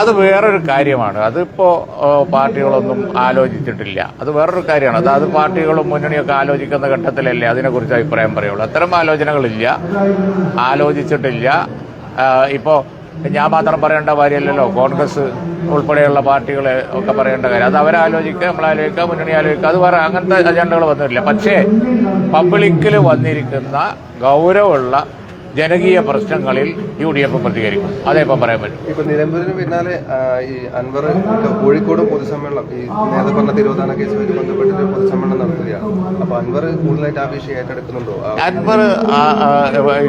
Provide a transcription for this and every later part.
അത് വേറൊരു കാര്യമാണ്. അതിപ്പോ പാർട്ടികളൊന്നും ആലോചിച്ചിട്ടില്ല. അത് വേറൊരു കാര്യമാണ്. അതായത് അത് പാർട്ടികളും മുന്നണിയൊക്കെ ആലോചിക്കുന്ന ഘട്ടത്തിലല്ലേ അതിനെക്കുറിച്ച് അഭിപ്രായം പറയുള്ളൂ. അത്തരം ആലോചനകളില്ല. ആലോചിച്ചിട്ടില്ല. ഇപ്പോൾ ഇപ്പോ ഞാൻ മാത്രം പറയേണ്ട കാര്യമല്ലല്ലോ കോൺഗ്രസ് ഉൾപ്പെടെയുള്ള പാർട്ടികളെ ഒക്കെ പറയേണ്ട കാര്യം. അത് അവരാലോചിക്കുക നമ്മളാലോചിക്കുക മുന്നണി ആലോചിക്കുക. അത് വേറെ അങ്ങനത്തെ അജണ്ടകൾ വന്നിട്ടില്ല. പക്ഷേ പബ്ലിക്കിൽ വന്നിരിക്കുന്ന ഗൗരവമുള്ള ജനകീയ പ്രശ്നങ്ങളിൽ യു ഡി എഫ് പ്രതികരിക്കും. അതേ ഇപ്പം പറയാൻ പറ്റും. ഇപ്പൊ നിലമ്പൂരിന് പിന്നാലെ ഈ അൻവർ കോഴിക്കോട് പൊതുസമ്മേളനം ഈ നേരത്തെ പറഞ്ഞ തിരുവതാന കേസുമായി ബന്ധപ്പെട്ട് പൊതുസമ്മേളനം നടത്തുകയാണ്. അപ്പൊ അൻവർ കൂടുതലായിട്ട് ആ വിഷയം ഏറ്റെടുക്കുന്നുണ്ടോ? അൻവർ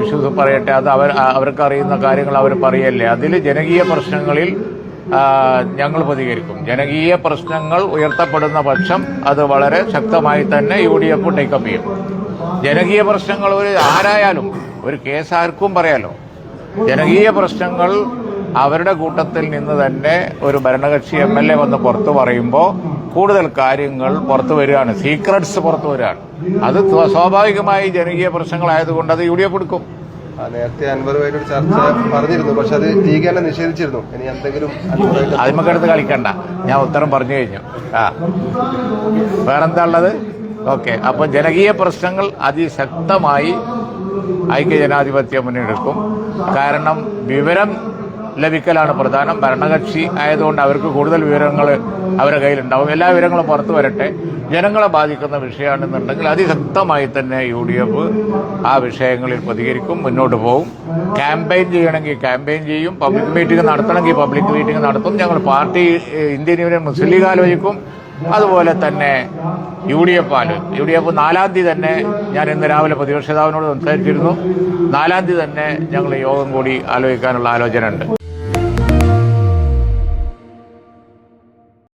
ഇഷ്യൂസ് പറയട്ടെ അത് അവർ അവർക്ക് അറിയുന്ന കാര്യങ്ങൾ അവർ പറയല്ലേ? അതിൽ ജനകീയ പ്രശ്നങ്ങളിൽ ഞങ്ങൾ പ്രതികരിക്കും. ജനകീയ പ്രശ്നങ്ങൾ ഉയർത്തപ്പെടുന്ന പക്ഷം അത് വളരെ ശക്തമായി തന്നെ യു ഡി എഫ് ടേക്കപ്പ് ചെയ്യും. ജനകീയ പ്രശ്നങ്ങൾ ഒരു ആരായാലും ഒരു കേസ് ആർക്കും പറയാലോ. ജനകീയ പ്രശ്നങ്ങൾ അവരുടെ കൂട്ടത്തിൽ നിന്ന് തന്നെ ഒരു ഭരണകക്ഷി എം എൽ എ വന്ന് പുറത്തു പറയുമ്പോൾ കൂടുതൽ കാര്യങ്ങൾ പുറത്തു വരികയാണ്. സീക്രട്സ് പുറത്തു വരികയാണ്. അത് സ്വാഭാവികമായി ജനകീയ പ്രശ്നങ്ങളായതുകൊണ്ട് അത് യു ഡി എഫ് എടുക്കും. നേരത്തെ അൻവറുമായിട്ടൊരു ചർച്ച പറഞ്ഞിരുന്നു. പക്ഷെ അത് ടീക്കാനെ നിഷേധിച്ചിരുന്നു. ഇനി എന്തെങ്കിലും അതിമക്കടുത്ത് കളിക്കണ്ട. ഞാൻ ഉത്തരം പറഞ്ഞു കഴിഞ്ഞു. ആ. വേറെന്താ ഉള്ളത്? ഓക്കെ അപ്പോൾ ജനകീയ പ്രശ്നങ്ങൾ അതിശക്തമായി ഐക്യജനാധിപത്യ മുന്നെടുക്കും കാരണം വിവരം ലഭിക്കലാണ് പ്രധാനം. ഭരണകക്ഷി ആയതുകൊണ്ട് അവർക്ക് കൂടുതൽ വിവരങ്ങൾ അവരുടെ കയ്യിലുണ്ടാവും. എല്ലാ വിവരങ്ങളും പുറത്തു വരട്ടെ. ജനങ്ങളെ ബാധിക്കുന്ന വിഷയമാണെന്നുണ്ടെങ്കിൽ അതിശക്തമായി തന്നെ യു ഡി എഫ് ആ വിഷയങ്ങളിൽ പ്രതികരിക്കും മുന്നോട്ട് പോകും ക്യാമ്പയിൻ ചെയ്യണമെങ്കിൽ ക്യാമ്പയിൻ ചെയ്യും. പബ്ലിക് മീറ്റിംഗ് നടത്തണമെങ്കിൽ പബ്ലിക് മീറ്റിംഗ് നടത്തും. ഞങ്ങൾ party Indian Union Muslim League ആലോചിക്കും. അതുപോലെ തന്നെ യു ഡി എഫ് ആണ് യു ഡി എഫ് നാലാം തീയതി തന്നെ ഞാൻ ഇന്ന് രാവിലെ പ്രതിപക്ഷ നേതാവിനോട് സംസാരിച്ചിരുന്നു. നാലാം തീയതി തന്നെ ഞങ്ങൾ യോഗം കൂടി ആലോചിക്കാനുള്ള ആലോചന ഉണ്ട്